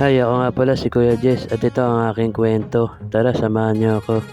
Hi, ako nga pala si Kuya Jess at ito ang aking kwento. Tara, samahan niyo ako.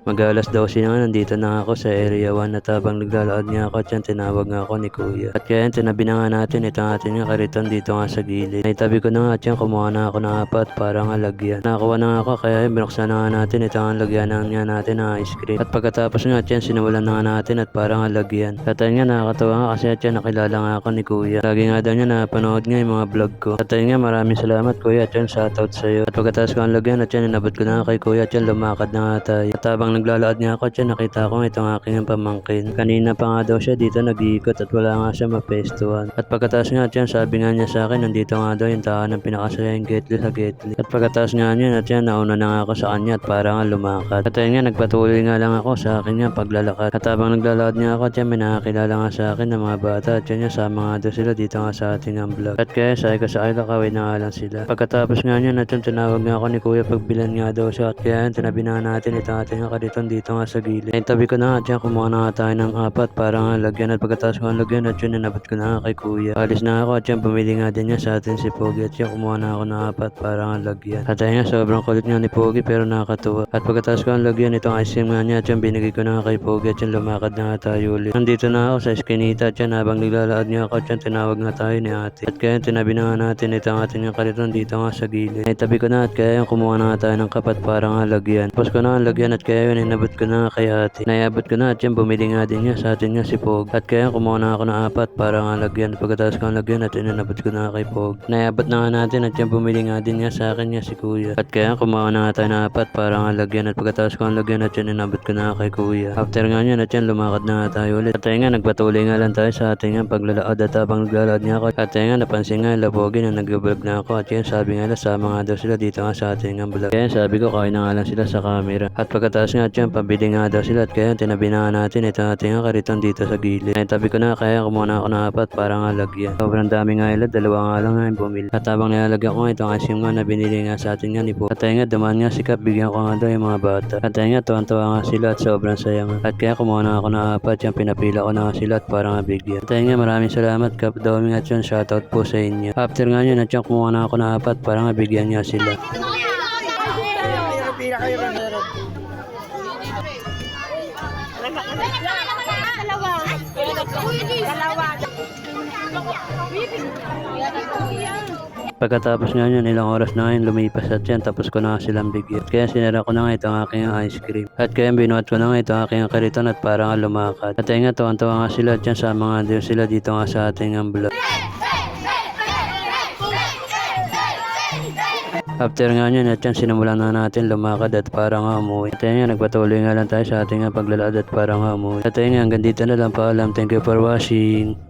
Mag-alas 12 na nga, nandito na ako sa Area 1 at habang naglalakad nga ako at yan, tinawag nga ako ni Kuya. At kaya yan, tinabi na nga natin, ito ang ating nga kariton dito nga sa gilid. Naitabi ko na nga at yan, kumuha na ako ng apat para nga lagyan. Nakakuha na nga ako, kaya yan, binuksan na nga natin, ito ang lagyan na nga natin ng ice cream. At pagkatapos nga at yan, sinimulan na nga natin at para nga lagyan. At ayun nga, nakakatawa nga kasi at yan, nakilala nga ako ni Kuya. Lagi nga daw niya napanood nga yung mga vlog ko. At nga, maraming salamat Kuya at yan, shoutout sa'yo. At pagkatapos ko ang lagyan at yan, inabot ko na kay Kuya at yan, lumakad na nga tayo. At habang naglalakad nga ako at yan, nakita ko itong aking pamangkin. Kanina pa nga daw siya dito nag-iikot at wala nga siya mapestuhan. At pagkatapos nga at yan, sabi nga niya sa akin, nandito nga daw yung tahan ng pinakasayang Getly sa Getly. At pagkatapos nga niya at yan, nauna na nga ako sa kanya at para nga lumakad. At ayun nga, nagpatuloy nga lang ako sa akin nga paglalakad. At habang naglalakad nga ako at yan, may nakakilala nga sa akin ng mga bata at yan nga, sama nga daw sila dito nga sa ating ang vlog. At kaya sabi ko sa kanila, kawin na nga lang sila. Pagkatapos nga niya, at tinawag nga ako ni Kuya pagbilan nga daw siya. At kaya tinabi na natin ito ating kariton dito nga sa gilid. Ay tabi ko na nga at yan, kumuha na nga tayo ng apat para nga lagyan. At pagkatapos ko ang lagyan at yun, inabot ko na nga kay Kuya. Alis na ako at yan, bumili nga din niya sa atin si Pogi. At yan, kumuha na ako ng apat para nga lagyan. At ayun nga, sobrang kulit nga ni Pogi pero nakakatuwa. At pagkatapos ko ang lagyan, itong ice cream nga niya at yan, binigay ko na nga kay Pogi at yan, lumakad na nga tayo ulit. Nandito na ako sa eskinita at yan, habang naglalakad nga ako at yan, tinawag nga tayo ni ate. At kaya tinabi na nga natin ito ang ating yung kariton dito nga sa gilid. Ay tabi ko na at kaya kumuha na nga tayo ng kapat para nga lagyan. Tapos ko na nga lagyan at kaya yun, inabot ko na kay ate. Naiabot ko na at yan, bumili nga din niya sa atin nga si Pog. At kaya kumuha na ako ng apat para nga lagyan. Pagkatapos ko lagyan at inabot ko na kay Pog. Naiabot na nga natin at yan, bumili nga din niya sa akin nga si Kuya. At kaya kumuha na nga tayo ng apat para nga lagyan. At pagkatapos ko lagyan at yan, inabot ko na kay Kuya. After nga yan at yan, lumakad na nga tayo ulit. At ayun nga, nagpatuloy nga lang tayo sa ating nga paglalakad at habang naglalakad nga ako. At ayun nga, napansin nga lapogi na nag-vlog na ako. At yan, sabi nga sama nga daw sila dito nga sa ating nga vlog. Kaya sabi ko, kain na nga lang sila sa camera. At pagkatapos at yan, pabili nga daw sila. At kaya tinabi na nga natin ito ating nga kariton dito sa gilid. Ay tabi ko na, kaya kumuha na ako ng apat para nga lagyan. Sobrang dami nga ila, dalawa nga lang nga bumili. At habang nilalagyan ko nga itong ice nga na binili nga sa atin nga ni Po. At ayun nga, dumaan nga si Kap, bigyan ko nga daw yung mga bata. At ayun nga, tuwan-tuwa nga sila at sobrang saya nga. At kaya kumuha na ako ng apat, yung pinapila ko na nga sila at para nga bigyan. At ayun nga, maraming salamat Kap Doming at yun, shoutout po sa inyo. After nga yun, at yung kumuha na ako ng apat para nga bigyan niya sila. Pagkatapos nga yun, ilang oras na ngayon lumipas at yan, tapos ko na silang bigyan. Kaya sinara ko na nga itong aking ice cream. At kaya binuhat ko na nga itong aking kariton at para nga lumakad. At ayun nga, tuwan-tuwa nga sila at yan, sama nga sila dito nga sa ating vlog. After nga yun, at yan, sinimulan na natin lumakad at para nga umuwi. At nga, nagpatuloy nga lang tayo sa ating paglalakad at para nga umuwi. At nga, hanggang dito na lang paalam. Thank you for watching.